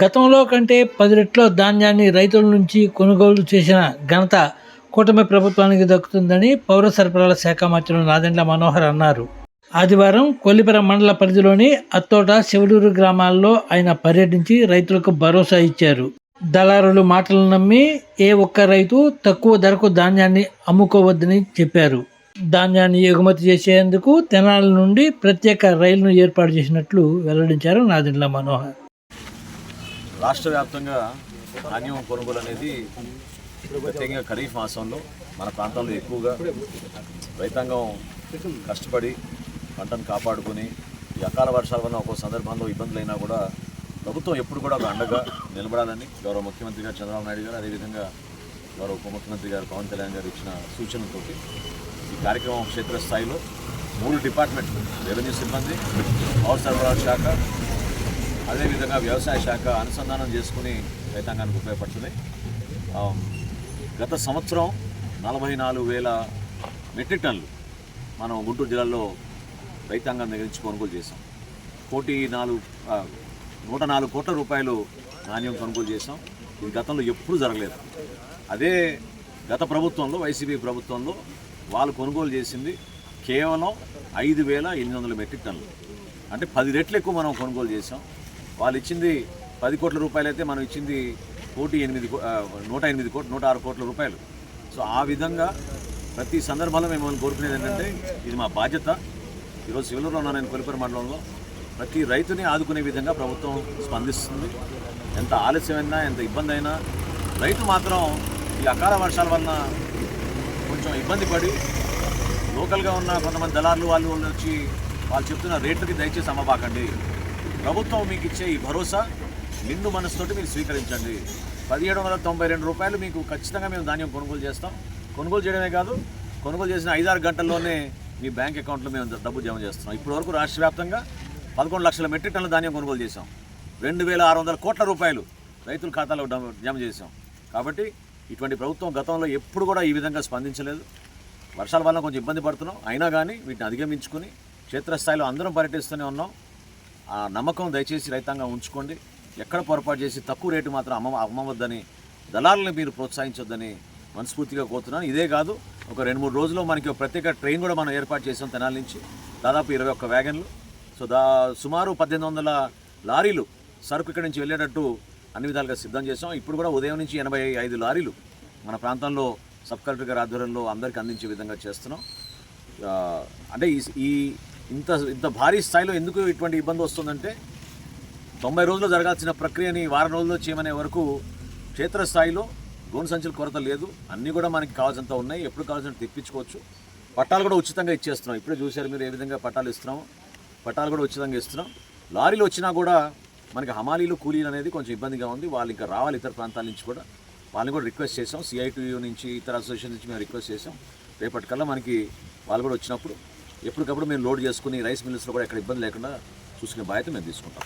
గతంలో కంటే పది రెట్ల ధాన్యాన్ని రైతుల నుంచి కొనుగోలు చేసిన ఘనత కూటమి ప్రభుత్వానికి దక్కుతుందని పౌర సరఫరాల శాఖ మంత్రులు నాదెండ్ల మనోహర్ అన్నారు. ఆదివారం కొల్లిపురం మండల పరిధిలోని అత్తోట శివడూరు గ్రామాల్లో ఆయన పర్యటించి రైతులకు భరోసా ఇచ్చారు. దళారులు మాటలు నమ్మి ఏ ఒక్క రైతు తక్కువ ధరకు ధాన్యాన్ని అమ్ముకోవద్దని చెప్పారు. ధాన్యాన్ని ఎగుమతి చేసేందుకు తెనాల నుండి ప్రత్యేక రైలును ఏర్పాటు చేసినట్లు వెల్లడించారు నాదెండ్ల మనోహర్. రాష్ట్ర వ్యాప్తంగా ధాన్యం కొనుగోలు అనేది ప్రత్యేకంగా ఖరీఫ్ మాసంలో మన ప్రాంతంలో ఎక్కువగా రైతాంగం కష్టపడి పంటను కాపాడుకొని ఈ అకాల వర్షాల వల్ల ఒక్కో సందర్భంలో ఇబ్బందులు అయినా కూడా ప్రభుత్వం ఎప్పుడు కూడా ఒక అండగా నిలబడాలని గౌరవ ముఖ్యమంత్రి గారు చంద్రబాబు నాయుడు గారు అదేవిధంగా గౌరవ ఉప ముఖ్యమంత్రి గారు పవన్ కళ్యాణ్ గారు ఇచ్చిన సూచనలతోటి ఈ కార్యక్రమం క్షేత్రస్థాయిలో మూడు డిపార్ట్మెంట్లు రెవెన్యూ సిబ్బంది పౌర సరఫరాల శాఖ అదేవిధంగా వ్యవసాయ శాఖ అనుసంధానం చేసుకుని రైతాంగానికి ఉపయోగపడుతుంది. గత సంవత్సరం నలభై నాలుగు వేల మెట్రిక్ టన్నులు మనం గుంటూరు జిల్లాలో రైతాంగం దగ్గర నుంచి కొనుగోలు చేసాం కోటి నాలుగు నూట నాలుగు కోట్ల రూపాయలు ధాన్యం కొనుగోలు చేసాం ఇది గతంలో ఎప్పుడూ జరగలేదు. అదే గత ప్రభుత్వంలో వైసీపీ ప్రభుత్వంలో వాళ్ళు కొనుగోలు చేసింది కేవలం ఐదు వేల ఎనిమిది వందల మెట్రిక్ టన్నులు. అంటే పది రెట్లు ఎక్కువ మనం కొనుగోలు చేసాం వాళ్ళు ఇచ్చింది పది కోట్ల రూపాయలు అయితే మనం ఇచ్చింది కోటి ఎనిమిది కో- నూట ఎనిమిది కోట్లు నూట ఆరు కోట్ల రూపాయలు. సో ఆ విధంగా ప్రతి సందర్భంలో మేము మిమ్మల్ని కోరుకునేది ఏంటంటే ఇది మా బాధ్యత. ఈరోజు శివలూరులో ఉన్న నేను కొలిపరి మండలంలో. ప్రతి రైతుని ఆదుకునే విధంగా ప్రభుత్వం స్పందిస్తుంది. ఎంత ఆలస్యమైనా ఎంత ఇబ్బంది అయినా రైతు మాత్రం ఈ అకాల వర్షాల వలన కొంచెం ఇబ్బంది పడి లోకల్గా ఉన్న కొంతమంది దళారులు వాళ్ళు వాళ్ళు వచ్చి వాళ్ళు చెప్తున్న రేట్లకి దయచేసి అమ్మబాకండి ప్రభుత్వం మీకు ఇచ్చే ఈ భరోసా నిండు మనసుతోటి మీరు స్వీకరించండి. పదిహేడు వందల తొంభై రెండు రూపాయలు మీకు ఖచ్చితంగా మేము ధాన్యం కొనుగోలు చేస్తాం. కొనుగోలు చేయడమే కాదు కొనుగోలు చేసిన ఐదారు గంటల్లోనే మీ బ్యాంక్ అకౌంట్లో మేము డబ్బు జమ చేస్తున్నాం. ఇప్పటి వరకు రాష్ట్ర వ్యాప్తంగా పదకొండు లక్షల మెట్రిక్ టన్నుల ధాన్యం కొనుగోలు చేసాం రెండు వేల ఆరు వందల కోట్ల రూపాయలు రైతుల ఖాతాలో జమ చేసాం కాబట్టి ఇటువంటి ప్రభుత్వం గతంలో ఎప్పుడు కూడా ఈ విధంగా స్పందించలేదు. వర్షాల వల్ల కొంచెం ఇబ్బంది పడుతున్నాం. అయినా కానీ వీటిని అధిగమించుకుని క్షేత్రస్థాయిలో అందరం పర్యటిస్తూనే ఉన్నాం. ఆ నమ్మకం దయచేసి రైతాంగం ఉంచుకోండి. ఎక్కడ పొరపాటు చేసి తక్కువ రేటు మాత్రం అమ్మ అమ్మవద్దని దళాలను మీరు ప్రోత్సహించొద్దని మనస్ఫూర్తిగా కోరుతున్నాను. ఇదే కాదు ఒక రెండు మూడు రోజుల్లో మనకి ఒక ప్రత్యేక ట్రైన్ కూడా మనం ఏర్పాటు చేసాం తెనాల నుంచి. దాదాపు ఇరవై ఒక్క వ్యాగన్లు. సో దా సుమారు పద్దెనిమిది వందల లారీలు సరుకు ఇక్కడి నుంచి వెళ్ళేటట్టు అన్ని విధాలుగా సిద్ధం చేసాం ఇప్పుడు కూడా ఉదయం నుంచి ఎనభై ఐదు లారీలు మన ప్రాంతంలో సబ్ కలెక్టర్ గారి ఆధ్వర్యంలో అందరికీ అందించే విధంగా చేస్తున్నాం. అంటే ఈ ఈ ఇంత ఇంత భారీ స్థాయిలో ఎందుకు ఇటువంటి ఇబ్బంది వస్తుందంటే తొంభై రోజులు జరగాల్సిన ప్రక్రియని వారం రోజుల్లో చేయమనే వరకు క్షేత్రస్థాయిలో గోను సంచుల కొరత లేదు. అన్నీ కూడా మనకి కావాల్సినంత ఉన్నాయి. ఎప్పుడు కావాల్సినంత తెప్పించుకోవచ్చు. పట్టాలు కూడా ఉచితంగా ఇచ్చేస్తున్నాం. ఇప్పుడే చూశారు మీరు ఏ విధంగా పట్టాలు ఇస్తున్నాము పట్టాలు కూడా ఉచితంగా ఇస్తున్నాం. లారీలు వచ్చినా కూడా మనకి హమాలీలు కూలీలు అనేది కొంచెం ఇబ్బందిగా ఉంది. వాళ్ళు ఇంకా రావాలి ఇతర ప్రాంతాల నుంచి కూడా. వాళ్ళని కూడా రిక్వెస్ట్ చేసాం సిఐటియు నుంచి ఇతర అసోసియేషన్ నుంచి మేము రిక్వెస్ట్ చేసాం రేపటికల్లా మనకి వాళ్ళు కూడా వచ్చినప్పుడు ఎప్పటికప్పుడు మేము లోడ్ చేసుకుని రైస్ మిల్స్లో కూడా ఎక్కడ ఇబ్బంది లేకుండా చూసుకునే బాధ్యత మేము తీసుకుంటాం.